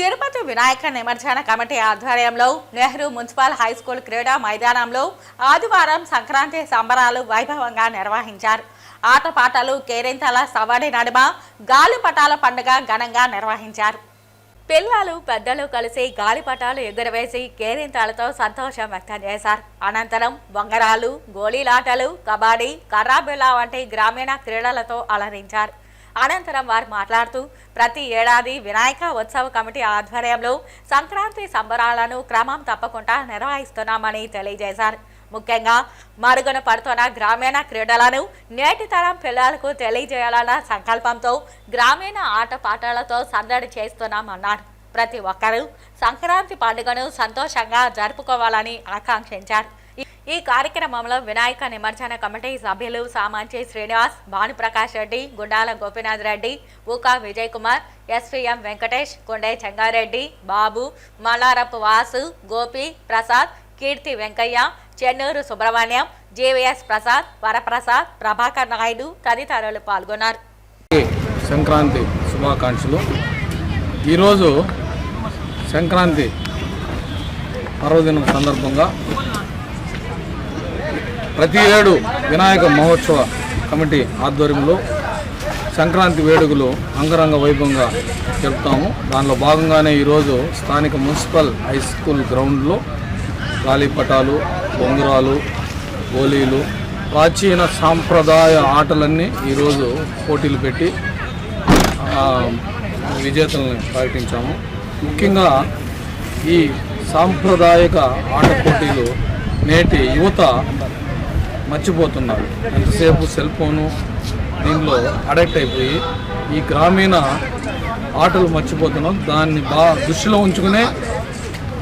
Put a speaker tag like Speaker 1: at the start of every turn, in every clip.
Speaker 1: తిరుపతి వినాయక నిమజ్జన కమిటీ ఆధ్వర్యంలో Nehru municipal high school క్రీడా మైదానంలో ఆదివారం సంక్రాంతి సంబరాలు వైభవంగా నిర్వహించారు. ఆటపాటలు కేరింతల సవాడి నడుమ గాలిపటాల పండుగ ఘనంగా నిర్వహించారు. పిల్లలు పెద్దలు కలిసి గాలిపటాలు ఎగురవేసి కేరింతలతో సంతోషం వ్యక్తం చేశారు. అనంతరం బొంగరాలు గోళీలాటలు కబడ్డీ కర్రాబిల్లా వంటి గ్రామీణ క్రీడలతో అలరించారు. అనంతరం వారు మాట్లాడుతూ ప్రతి ఏడాది వినాయక ఉత్సవ కమిటీ ఆధ్వర్యంలో సంక్రాంతి సంబరాలను క్రమం తప్పకుండా నిర్వహిస్తున్నామని తెలియజేశారు. ముఖ్యంగా మరుగున పడుతున్న గ్రామీణ క్రీడలను నేటి తరం పిల్లలకు తెలియజేయాలన్న సంకల్పంతో గ్రామీణ ఆటపాటలతో సందడి చేస్తున్నామన్నారు. ప్రతి ఒక్కరూ సంక్రాంతి పండుగను సంతోషంగా జరుపుకోవాలని ఆకాంక్షించారు. ఈ- కార్యక్రమంలో వినాయక నిమజ్జన కమిటీ సభ్యులు సామంచి శ్రీనివాస్ భానుప్రకాష్ రెడ్డి గుండాల గోపీనాథ్ రెడ్డి ఊకా విజయ్ కుమార్ ఎస్పీఎం వెంకటేష్ కొండే చెంగారెడ్డి బాబు మల్లారపు వాసు గోపి ప్రసాద్ కీర్తి వెంకయ్య చెన్నూరు సుబ్రహ్మణ్యం జేవిఎస్ ప్రసాద్ వరప్రసాద్ ప్రభాకర్ నాయుడు తదితరులు పాల్గొన్నారు.
Speaker 2: సంక్రాంతి శుభాకాంక్షలు. ఈరోజు సంక్రాంతి పర్వదినం సందర్భంగా ప్రతి ఏడు వినాయక మహోత్సవ కమిటీ ఆధ్వర్యంలో సంక్రాంతి వేడుకలు అంగరంగ వైభవంగా జరుపుతాము. దానిలో భాగంగానే ఈరోజు స్థానిక మున్సిపల్ హై స్కూల్ గ్రౌండ్లో గాలిపటాలు బొంగురాలు గోళీలు ప్రాచీన సాంప్రదాయ ఆటలన్నీ ఈరోజు పోటీలు పెట్టి విజేతలను ప్రకటించాము. ముఖ్యంగా ఈ సాంప్రదాయక ఆట పోటీలు నేటి యువత మర్చిపోతున్నారు. ఎంతసేపు సెల్ ఫోను దీనిలో అడక్ట్ అయిపోయి ఈ గ్రామీణ ఆటలు మర్చిపోతున్నాం. దాన్ని బా దృష్టిలో ఉంచుకునే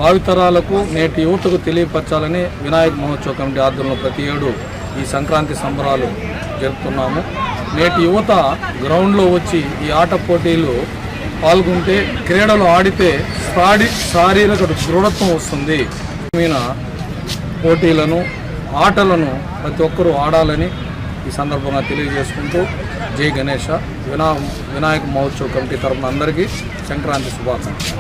Speaker 2: భావితరాలకు నేటి యువతకు తెలియపరచాలని వినాయక మహోత్సవ కమిటీ ఆధ్వర్యంలో ప్రతి ఏడు ఈ సంక్రాంతి సంబరాలు జరుపుతున్నాము. నేటి యువత గ్రౌండ్లో వచ్చి ఈ ఆట పోటీలు పాల్గొంటే క్రీడలు ఆడితే శారీ శారీరక దృఢత్వం వస్తుంది. గ్రామీణ పోటీలను ఆటలను ప్రతి ఒక్కరూ ఆడాలని ఈ సందర్భంగా తెలియజేసుకుంటూ జై గణేష. వినా వినాయక మహోత్సవ కమిటీ తరఫున అందరికీ సంక్రాంతి శుభాకాంక్షలు.